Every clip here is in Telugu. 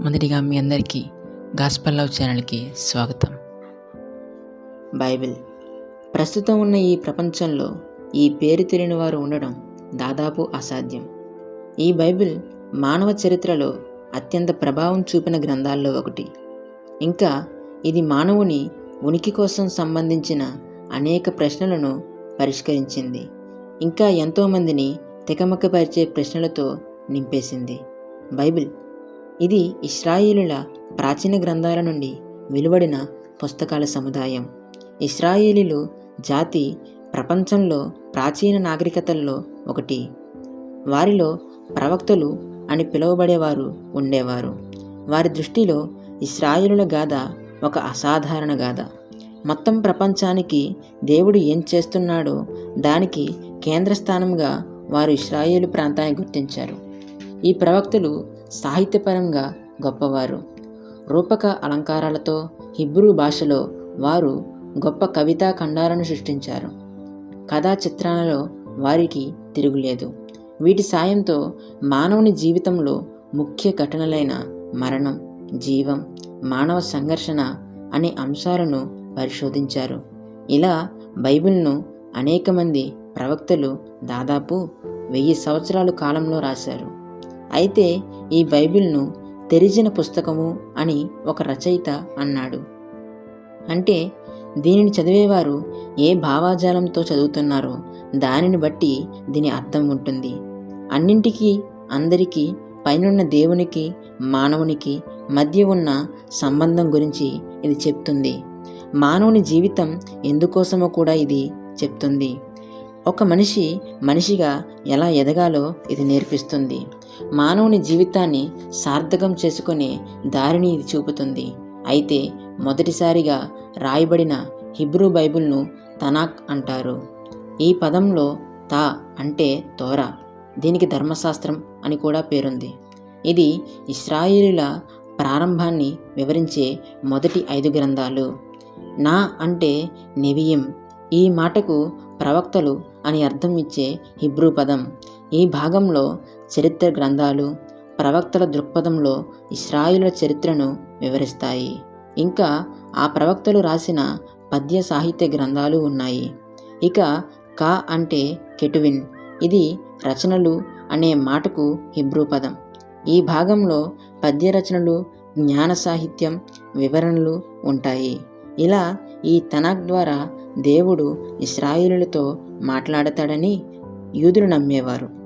మొదటిగా మీ అందరికీ గాస్పల్ లవ్ ఛానల్కి స్వాగతం. బైబిల్. ప్రస్తుతం ఉన్న ఈ ప్రపంచంలో ఈ పేరు తెలియని వారు ఉండడం దాదాపు అసాధ్యం. ఈ బైబిల్ మానవ చరిత్రలో అత్యంత ప్రభావం చూపిన గ్రంథాల్లో ఒకటి. ఇంకా ఇది మానవుని ఉనికి కోసం సంబంధించిన అనేక ప్రశ్నలను పరిష్కరించింది. ఇంకా ఎంతోమందిని తికమకపరిచే ప్రశ్నలతో నింపేసింది. బైబిల్ ఇది ఇస్రాయేలుల ప్రాచీన గ్రంథాల నుండి వెలువడిన పుస్తకాల సముదాయం. ఇస్రాయేలీలు జాతి ప్రపంచంలో ప్రాచీన నాగరికతల్లో ఒకటి. వారిలో ప్రవక్తలు అని పిలువబడేవారు ఉండేవారు. వారి దృష్టిలో ఇస్రాయేలుల గాథ ఒక అసాధారణ గాథ. మొత్తం ప్రపంచానికి దేవుడు ఏం చేస్తున్నాడో దానికి కేంద్రస్థానంగా వారు ఇస్రాయేలు ప్రాంతాన్ని గుర్తించారు. ఈ ప్రవక్తలు సాహిత్యపరంగా గొప్పవారు. రూపక అలంకారాలతో హిబ్రూ భాషలో వారు గొప్ప కవితా ఖండాలను సృష్టించారు. కథా చిత్రాలలో వారికి తిరుగులేదు. వీటి సాయంతో మానవుని జీవితంలో ముఖ్య ఘటనలైన మరణం జీవం మానవ సంఘర్షణ అనే అంశాలను పరిశోధించారు. ఇలా బైబిల్ను అనేక మంది ప్రవక్తలు దాదాపు వెయ్యి సంవత్సరాల కాలంలో రాశారు. అయితే ఈ బైబిల్ను తెరిచిన పుస్తకము అని ఒక రచయిత అన్నాడు. అంటే దీనిని చదివేవారు ఏ భావాజాలంతో చదువుతున్నారో దానిని బట్టి దీని అర్థం ఉంటుంది. అన్నింటికీ అందరికీ పైనున్న దేవునికి మానవునికి మధ్య ఉన్న సంబంధం గురించి ఇది చెప్తుంది. మానవుని జీవితం ఎందుకోసమో కూడా ఇది చెప్తుంది. ఒక మనిషి మనిషిగా ఎలా ఎదగాలో ఇది నేర్పిస్తుంది. మానవుని జీవితాన్ని సార్థకం చేసుకునే దారిని ఇది చూపుతుంది. అయితే మొదటిసారిగా రాయబడిన హిబ్రూ బైబిల్ను తనాక్ అంటారు. ఈ పదంలో తా అంటే తోర దీనికి ధర్మశాస్త్రం అని కూడా పేరుంది. ఇది ఇస్రాయిలుల ప్రారంభాన్ని వివరించే మొదటి ఐదు గ్రంథాలు. నా అంటే నెవియం ఈ మాటకు ప్రవక్తలు అని అర్థం ఇచ్చే హిబ్రూ పదం. ఈ భాగంలో చరిత్ర గ్రంథాలు ప్రవక్తల దృక్పథంలో ఇస్రాయిల చరిత్రను వివరిస్తాయి. ఇంకా ఆ ప్రవక్తలు రాసిన పద్య సాహిత్య గ్రంథాలు ఉన్నాయి. ఇక కా అంటే కెటువిన్. ఇది రచనలు అనే మాటకు హిబ్రూ పదం. ఈ భాగంలో పద్య రచనలు జ్ఞాన సాహిత్యం వివరణలు ఉంటాయి. ఇలా ఈ తనాక్ ద్వారా దేవుడు ఇస్రాయిలులతో మాట్లాడతాడని యూదులు నమ్మేవారు.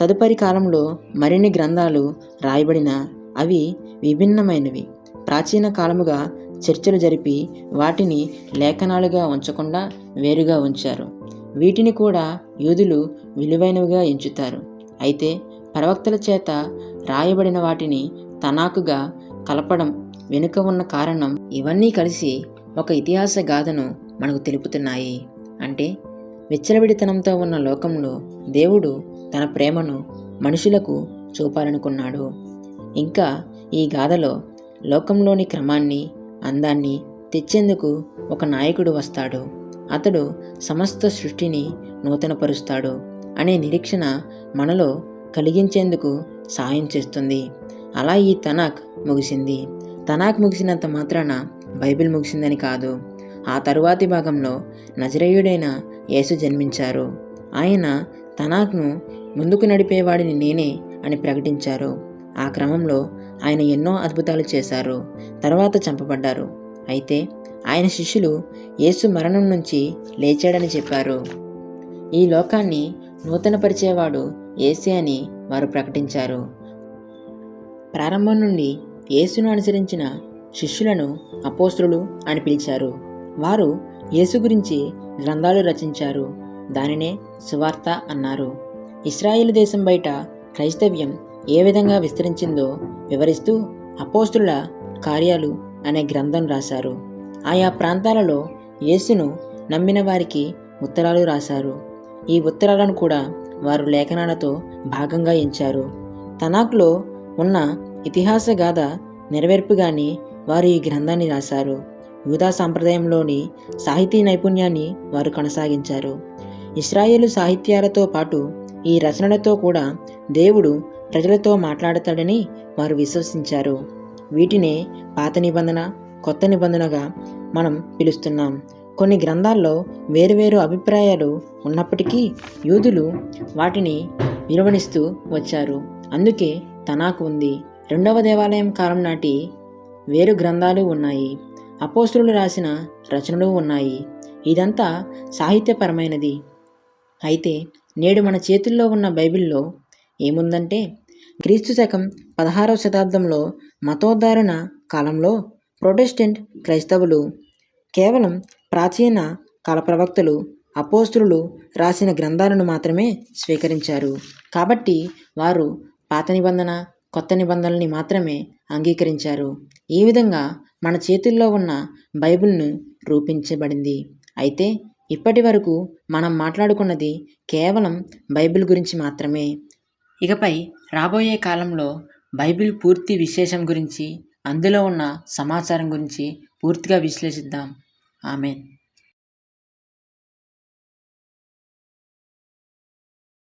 తదుపరి కాలంలో మరిన్ని గ్రంథాలు రాయబడిన అవి విభిన్నమైనవి. ప్రాచీన కాలముగా చర్చలు జరిపి వాటిని లేఖనాలుగా ఉంచకుండా వేరుగా ఉంచారు. వీటిని కూడా యూదులు విలువైనవిగా ఎంచుతారు. అయితే ప్రవక్తల చేత రాయబడిన వాటిని తనాకుగా కలపడం వెనుక ఉన్న కారణం ఇవన్నీ కలిసి ఒక ఇతిహాస గాథను మనకు తెలుపుతున్నాయి. అంటే విచ్చలవిడితనంతో ఉన్న లోకంలో దేవుడు తన ప్రేమను మనుషులకు చూపాలనుకున్నాడు. ఇంకా ఈ గాథలో లోకంలోని క్రమాన్ని అందాన్ని తెచ్చేందుకు ఒక నాయకుడు వస్తాడు. అతడు సమస్త సృష్టిని నూతనపరుస్తాడు అనే నిరీక్షణ మనలో కలిగించేందుకు సాయం చేస్తుంది. అలా ఈ తనాక్ ముగిసింది. తనాక్ ముగిసినంత మాత్రాన బైబిల్ ముగిసిందని కాదు. ఆ తరువాతి భాగంలో నజరేయుడైన యేసు జన్మించారు. ఆయన తనాక్ను ముందుకు నడిపేవాడిని నేనే అని ప్రకటించారు. ఆ క్రమంలో ఆయన ఎన్నో అద్భుతాలు చేశారు. తర్వాత చంపబడ్డారు. అయితే ఆయన శిష్యులు యేసు మరణం నుంచి లేచాడని చెప్పారు. ఈ లోకాన్ని నూతనపరిచేవాడు ఏసే అని వారు ప్రకటించారు. ప్రారంభం నుండి యేసును అనుసరించిన శిష్యులను అపోస్తులు అని పిలిచారు. వారు యేసు గురించి గ్రంథాలు రచించారు. దానినే సువార్త అన్నారు. ఇస్రాయేల్ దేశం బయట క్రైస్తవ్యం ఏ విధంగా విస్తరించిందో వివరిస్తూ అపోస్తుల కార్యాలు అనే గ్రంథం రాశారు. ఆయా ప్రాంతాలలో యేసును నమ్మిన వారికి ఉత్తరాలు రాశారు. ఈ ఉత్తరాలను కూడా వారు లేఖనాలతో భాగంగా ఎంచారు. తనాక్లో ఉన్న ఇతిహాస గాథ నెరవేర్పుగాని వారు ఈ గ్రంథాన్ని రాశారు. యూదా సాంప్రదాయంలోని సాహితీ నైపుణ్యాన్ని వారు కొనసాగించారు. ఇస్రాయేలు సాహిత్యాలతో పాటు ఈ రచనలతో కూడా దేవుడు ప్రజలతో మాట్లాడతాడని వారు విశ్వసించారు. వీటినే పాత నిబంధన కొత్త నిబంధనగా మనం పిలుస్తున్నాం. కొన్ని గ్రంథాల్లో వేరువేరు అభిప్రాయాలు ఉన్నప్పటికీ యూదులు వాటిని విలువనిస్తూ వచ్చారు. అందుకే తనాకు ఉంది. రెండవ దేవాలయం కాలం నాటి వేరు గ్రంథాలు ఉన్నాయి. అపోస్తులు రాసిన రచనలు ఉన్నాయి. ఇదంతా సాహిత్యపరమైనది. అయితే నేడు మన చేతుల్లో ఉన్న బైబిల్లో ఏముందంటే క్రీస్తు శకం పదహారవ శతాబ్దంలో మతోద్ధరణ కాలంలో ప్రొటెస్టెంట్ క్రైస్తవులు కేవలం ప్రాచీన కాల ప్రవక్తలు అపోస్తులు రాసిన గ్రంథాలను మాత్రమే స్వీకరించారు. కాబట్టి వారు పాత నిబంధన కొత్త నిబంధనల్ని మాత్రమే అంగీకరించారు. ఈ విధంగా మన చేతుల్లో ఉన్న బైబిల్ను రూపించబడింది. అయితే ఇప్పటి వరకు మనం మాట్లాడుకున్నది కేవలం బైబిల్ గురించి మాత్రమే. ఇకపై రాబోయే కాలంలో బైబిల్ పూర్తి విశేషం గురించి అందులో ఉన్న సమాచారం గురించి పూర్తిగా విశ్లేషిద్దాం. ఆమెన్.